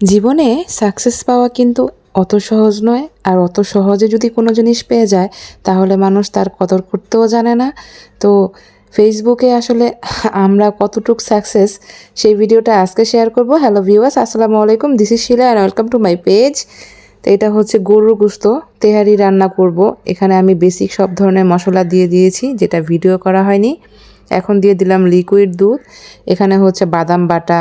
জীবনে সাকসেস পাওয়া কিন্তু অত সহজ নয়। আর অত সহজে যদি কোনো জিনিস পেয়ে যায়, তাহলে মানুষ তার কদর করতেও জানে না। তো ফেসবুকে আসলে আমরা কতটুক সাকসেস সেই ভিডিওটা আজকে শেয়ার করব। হ্যালো ভিউয়ার্স আসসালামু আলাইকুম। This is Shila and welcome to my page তো এটা হচ্ছে গরুর গুস্ত। তেহারি রান্না করব। এখানে আমি বেসিক সব ধরনের মশলা দিয়ে দিয়েছি, যেটা ভিডিও করা হয়নি। এখন দিয়ে দিলাম লিকুইড দুধ। এখানে হচ্ছে বাদাম বাটা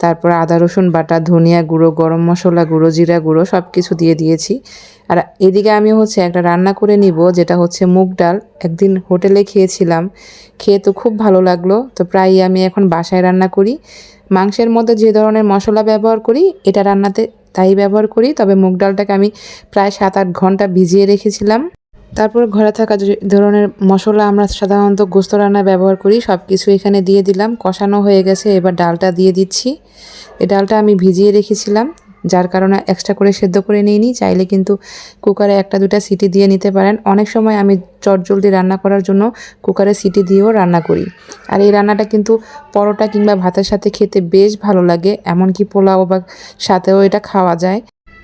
তারপর আদা, রসুন বাটা, ধনিয়া গুঁড়ো, গরম মশলা গুঁড়ো, জিরা গুঁড়ো সব কিছু দিয়ে দিয়েছি। আর এদিকে আমি হচ্ছে একটা রান্না করে নিব, যেটা হচ্ছে মুগ ডাল। একদিন হোটেলে খেয়েছিলাম, খেয়ে তো খুব ভালো লাগল। তো প্রায়ই আমি এখন বাসায় রান্না করি। মাংসের মধ্যে যে ধরনের মশলা ব্যবহার করি, এটা রান্নাতে তাই ব্যবহার করি। তবে মুগ ডালটাকে আমি প্রায় সাত আট ঘণ্টা ভিজিয়ে রেখেছিলাম। তারপর ঘরে থাকা যে ধরনের মশলা আমরা সাধারণত গোস্ত রান্নায় ব্যবহার করি সব কিছু এখানে দিয়ে দিলাম। কষানো হয়ে গেছে, এবার ডালটা দিয়ে দিচ্ছি। এই ডালটা আমি ভিজিয়ে রেখেছিলাম, যার কারণে এক্সট্রা করে সেদ্ধ করে নিইনি। চাইলে কিন্তু কুকারে একটা দুটা সিটি দিয়ে নিতে পারেন। অনেক সময় আমি চটজলদি রান্না করার জন্য কুকারে সিটি দিয়েও রান্না করি। আর এই রান্নাটা কিন্তু পরোটা কিংবা ভাতের সাথে খেতে বেশ ভালো লাগে, এমনকি পোলাও বা সাথেও এটা খাওয়া যায়।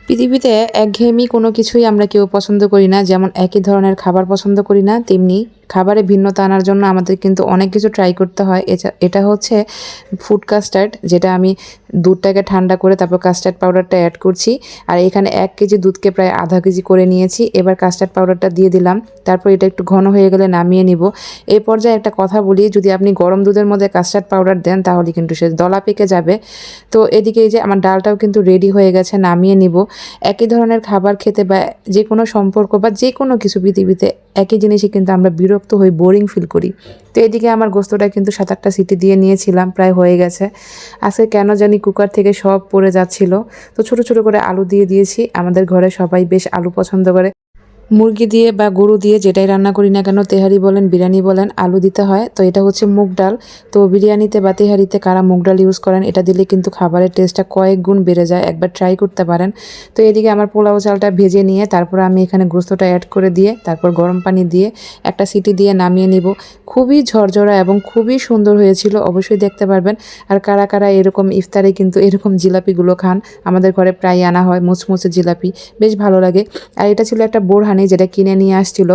পৃথিবীতে একঘেয়েমি কোনো কিছুই আমরা কেউ পছন্দ করি না, যেমন একই ধরনের খাবার পছন্দ করি না, তেমনি খাবারে ভিন্নতা আনার জন্য আমাদের কিন্তু অনেক কিছু ট্রাই করতে হয়। এটা হচ্ছে ফুড কাস্টার্ড যেটা আমি দুধটাকে ঠান্ডা করে তারপর কাস্টার্ড পাউডারটা অ্যাড করছি। আর এখানে এক কেজি দুধকে প্রায় আধা কেজি করে নিয়েছি। এবার কাস্টার্ড পাউডারটা দিয়ে দিলাম। তারপর এটা একটু ঘন হয়ে গেলে নামিয়ে নিব। এই পর্যায়ে একটা কথা বলি, যদি আপনি গরম দুধের মধ্যে কাস্টার্ড পাউডার দেন, তাহলে কিন্তু সে দলা পেকে যাবে। তো এদিকে এই যে আমার ডালটাও কিন্তু রেডি হয়ে গেছে, নামিয়ে নিব। একই ধরনের খাবার খেতে বা যে কোনো সম্পর্ক বা যে কোনো কিছু পৃথিবীতে একই জিনিসই কিন্তু আমরা বিরক্ত হই বোরিং ফিল করি। তো এদিকে আমার গোস্তটা কিন্তু সাত আটটা সিটি দিয়ে নিয়েছিলাম, প্রায় হয়ে গেছে। আজকে কেন জানি কুকার থেকে সব পড়ে যাচ্ছিল। তো ছোট ছোট করে আলু দিয়ে দিয়েছি। আমাদের ঘরে সবাই বেশ আলু পছন্দ করে। মুরগি দিয়ে বা গরু দিয়ে যেটাই রান্না করি না কেন, তেহারি বলেন, বিরিয়ানি বলেন, আলু দিতে হয়। তো এটা হচ্ছে মুগ ডাল। তো বিরিয়ানিতে বা তেহারিতে কারা মুগ ডাল ইউজ করেন, এটা দিলে কিন্তু খাবারের টেস্টটা কয়েক গুণ বেড়ে যায়। একবার ট্রাই করতে পারেন। তো এদিকে আমার পোলাও চালটা ভেজে নিয়ে তারপর আমি এখানে গোস্তটা অ্যাড করে দিয়ে, তারপর গরম পানি দিয়ে একটা সিটি দিয়ে নামিয়ে নিব। খুবই ঝরঝরা এবং খুবই সুন্দর হয়েছিল, অবশ্যই দেখতে পারবেন। আর কারা কারা এরকম ইফতারে কিন্তু এরকম জিলাপিগুলো খান, আমাদের ঘরে প্রায় আনা হয়, মুচমুচে জিলাপি, বেশ ভালো লাগে। আর এটা ছিল একটা বোরহানি। যেটা কিনে নিয়ে আসছিল।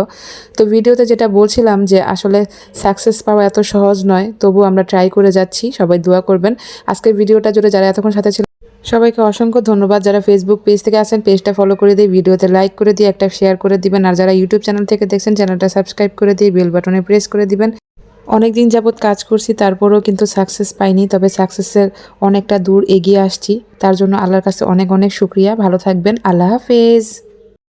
তো ভিডিওতে যেটা বলছিলাম যে আসলে সাকসেস পাওয়া এত সহজ নয়, তবু আমরা ট্রাই করে যাচ্ছি, সবাই দোয়া করবেন। আজকের ভিডিওটা জুড়ে যারা এতক্ষণ সাথে ছিল, সবাইকে অসংখ্য ধন্যবাদ। যারা ফেসবুক পেজ থেকে আসেন পেজটা ফলো করে দিয়ে ভিডিওতে লাইক করে দিয়ে একটা শেয়ার করে দিবেন। আর যারা ইউটিউব চ্যানেল থেকে দেখছেন চ্যানেলটা সাবস্ক্রাইব করে দিয়ে বেল বাটনে প্রেস করে দিবেন। অনেক দিন যাবৎ কাজ করছি, তারপরেও কিন্তু সাকসেস পাইনি, তবে সাকসেসের অনেকটা দূর এগিয়ে আসছি। তার জন্য আল্লাহর কাছে অনেক অনেক শুক্রিয়া। ভালো থাকবেন। আল্লাহ হাফেজ।